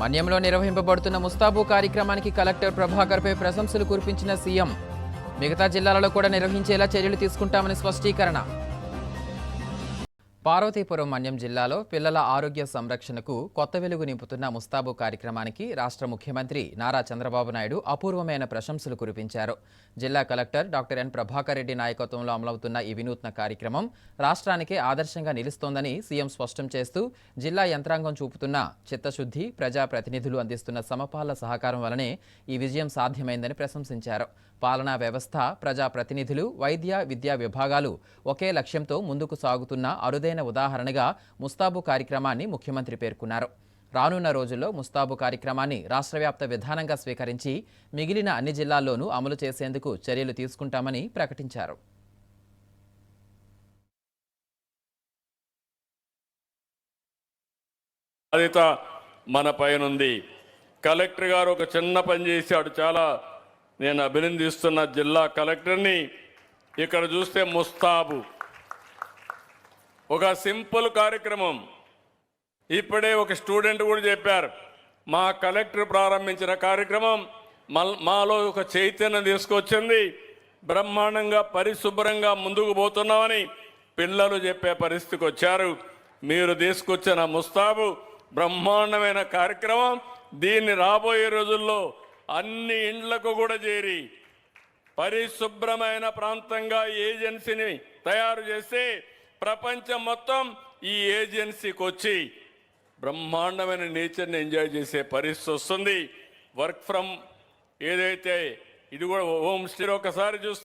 మన్యంలో నిర్వహింపబడుతున్న ముస్తాబు కార్యక్రమానికి కలెక్టర్ ప్రభాకర్పై ప్రశంసలు కురిపించిన సీఎం. మిగతా జిల్లాలలో కూడా నిర్వహించేలా చర్యలు తీసుకుంటామని స్పష్టీకరణ. పార్వతీపురం మన్యం జిల్లాలో పిల్లల ఆరోగ్య సంరక్షణకు కొత్త వెలుగు నింపుతున్న ముస్తాబు కార్యక్రమానికి రాష్ట్ర ముఖ్యమంత్రి నారా చంద్రబాబు నాయుడు అపూర్వమైన ప్రశంసలు కురిపించారు. జిల్లా collector doctor N Prabhakar Reddy నాయకత్వంలో అమలవుతున్న ఈ వినూత్న కార్యక్రమం రాష్ట్రానికే ఆదర్శంగా నిలుస్తోందని సీఎం స్పష్టం చేస్తూ జిల్లా యంత్రాంగం చూపుతున్న చిత్తశుద్ధి ప్రజాప్రతినిధులు అందిస్తున్న సమపాల సహకారం వలనే ఈ విజయం సాధ్యమైందని ప్రశంసించారు. పాలనా వ్యవస్థ ప్రజాప్రతినిధులు వైద్య విద్యా విభాగాలు ఒకే లక్ష్యంతో ముందుకు సాగుతున్న అరుదైన ఉదాహరణగా ముస్తాబు కార్యక్రమాన్ని ముఖ్యమంత్రి పేర్కొన్నారు. రానున్న రోజుల్లో ముస్తాబు కార్యక్రమాన్ని రాష్ట్రవ్యాప్త విధానంగా స్వీకరించి మిగిలిన అన్ని జిల్లాల్లోనూ అమలు చేసేందుకు చర్యలు తీసుకుంటామని ప్రకటించారు. బాధ్యత మన పైనుంది. కలెక్టర్ గారు ఒక చిన్న పని చేశాడు. చాలా నేను అభినందిస్తున్న జిల్లా కలెక్టర్ని ఇక్కడ చూస్తే ముస్తాబు. ఒక సింపుల్ కార్యక్రమం. ఇప్పుడే ఒక స్టూడెంట్ కూడా చెప్పారు మా కలెక్టర్ ప్రారంభించిన కార్యక్రమం మల్- మాలో ఒక చైతన్యం తీసుకొచ్చింది. బ్రహ్మాండంగా పరిశుభ్రంగా ముందుకు పోతున్నామని పిల్లలు చెప్పే పరిస్థితికి వచ్చారు. మీరు తీసుకొచ్చిన ముస్తాబు బ్రహ్మాండమైన కార్యక్రమం. దీన్ని రాబోయే రోజుల్లో అన్ని ఇండ్లకు కూడా చేరి పరిశుభ్రమైన ప్రాంతంగా ఏజెన్సీని తయారు చేస్తే ప్రపంచం మొత్తం ఈ ఏజెన్సీకి వచ్చి బ్రహ్మాండమైన నేచర్ని ఎంజాయ్ చేసే పరిస్థితి వస్తుంది. వర్క్ ఫ్రమ్ ఏదైతే ఇది కూడా హోమ్ స్టే ఒకసారి చూస్తే